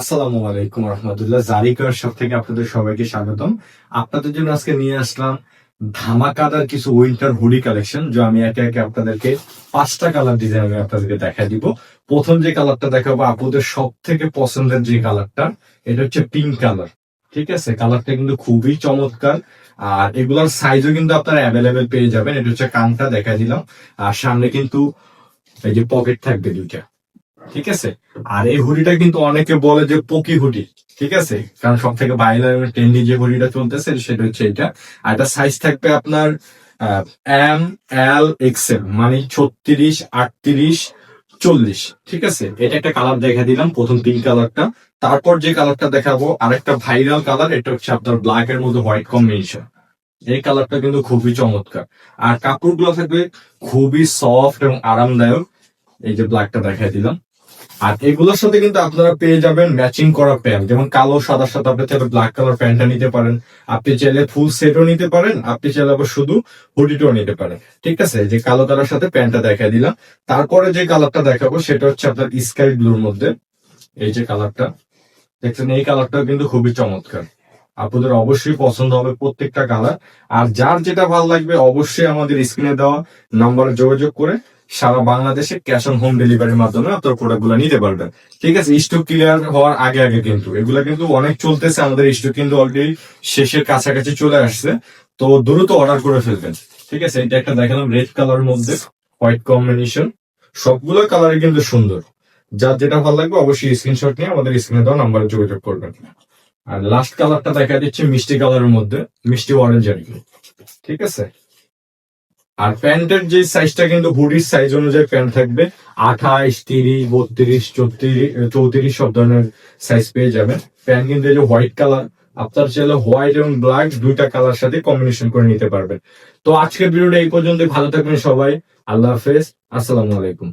আসসালামু আলাইকুম রহমতুল্লাহ। জারিকার সব থেকে আপনাদের সবাইকে স্বাগতম। আপনাদের জন্য আজকে নিয়ে আসলাম ধামাকাদার কিছু উইন্টার হুডি কালেকশন যা আমি একে একে আপনাদেরকে পাঁচটা কালার ডিজাইন আমি আপনাদেরকে দেখা দিব। প্রথম যে কালারটা দেখাবো, আপুদের সব থেকে পছন্দের যে কালারটা এটা হচ্ছে পিঙ্ক কালার ঠিক আছে? কালারটা কিন্তু খুবই চমৎকার। আর এগুলোর সাইজও কিন্তু আপনারা অ্যাভেলেবেল পেয়ে যাবেন। এটা হচ্ছে কানটা দেখা দিলাম। আর সামনে কিন্তু এই যে পকেট থাকবে দুইটা। ঠিক আছে? আর এই হুডিটা কিন্তু অনেকে বলে যে পকি হুডি, ঠিক আছে? কারণ সব থেকে ভাইরাল ট্রেন্ডি যে হুডিটা চলতেছে সেটা হচ্ছে এটা। আর এটা সাইজ থাকবে আপনার এম এল এক্সেল মানে ছত্রিশ, আটত্রিশ, চল্লিশ, ঠিক আছে? এটা একটা কালার দেখা দিলাম, প্রথম পিঙ্ক কালারটা তারপর যে কালারটা দেখাবো, আরেকটা ভাইরাল কালার এটা হচ্ছে আপনার ব্ল্যাক এর মধ্যে হোয়াইট কম্বিনেশন এই কালারটা কিন্তু খুবই চমৎকার। আর কাপড়গুলো থাকবে খুবই সফট এবং আরামদায়ক। এই যে ব্ল্যাকটা দেখাই দিলাম। আর এগুলোর সাথে কিন্তু আপনারা পেয়ে যাবেন ম্যাচিং করা প্যান্ট যেমন কালো সাদার সাথে আপনি চাইলে ব্ল্যাক কালার প্যান্টটা নিতে পারেন। আপনি চাইলে ফুল সেটও নিতে পারেন, আপনি চাইলে আবার শুধু হুডিটাও নিতে পারেন। ঠিক আছে? যে কালো কালার সাথে প্যান্টটা দেখা দিলাম। তারপরে যে কালারটা দেখাবো, সেটা হচ্ছে আপনার স্কাই ব্লুর মধ্যে। এই যে কালারটা দেখছেন, এই কালারটাও কিন্তু খুবই চমৎকার। আপনাদের অবশ্যই পছন্দ হবে প্রত্যেকটা কালার আর যার যেটা ভালো লাগবে, অবশ্যই আমাদের স্ক্রিনে দেওয়া নাম্বারে যোগাযোগ করে সারা বাংলাদেশে ক্যাশ অন হোম ডেলিভারির মাধ্যমে আপনার প্রোডাক্টগুলো নিতে পারবেন। ঠিক আছে স্টক ক্লিয়ার হওয়ার আগে আগে কিন্তু, এগুলা কিন্তু অনেক চলতেছে, আমাদের স্টক কিন্তু অলরেডি শেষের কাছাকাছি চলে আসছে। তো দ্রুত অর্ডার করে ফেলবেন। ঠিক আছে, এটা একটা দেখালাম রেড কালার মধ্যে হোয়াইট কম্বিনেশন সবগুলো কালারই কিন্তু সুন্দর। যার যেটা ভালো লাগবে অবশ্যই স্ক্রিনশট নিয়ে আমাদের স্ক্রিনে দেওয়া নাম্বারে যোগাযোগ করবেন। আর লাস্ট কালারটা দেখা দিচ্ছে মিষ্টি কালারের মধ্যে, মিষ্টি অরেঞ্জ আর কি ঠিক আছে? আর প্যান্টের যে সাইজটা কিন্তু হুডির সাইজ অনুযায়ী প্যান্ট থাকবে আঠাশ তিরিশ, বত্রিশ, চৌত্রিশ চৌত্রিশ সব ধরনের সাইজ পেয়ে যাবেন প্যান্ট কিন্তু এই যে হোয়াইট কালার আপনার চাইলে হোয়াইট এবং ব্ল্যাক দুইটা কালার সাথে কম্বিনেশন করে নিতে পারবেন। তো আজকের ভিডিওটা এই পর্যন্ত ভালো থাকবেন সবাই, আল্লাহ হাফেজ, আসসালামু আলাইকুম।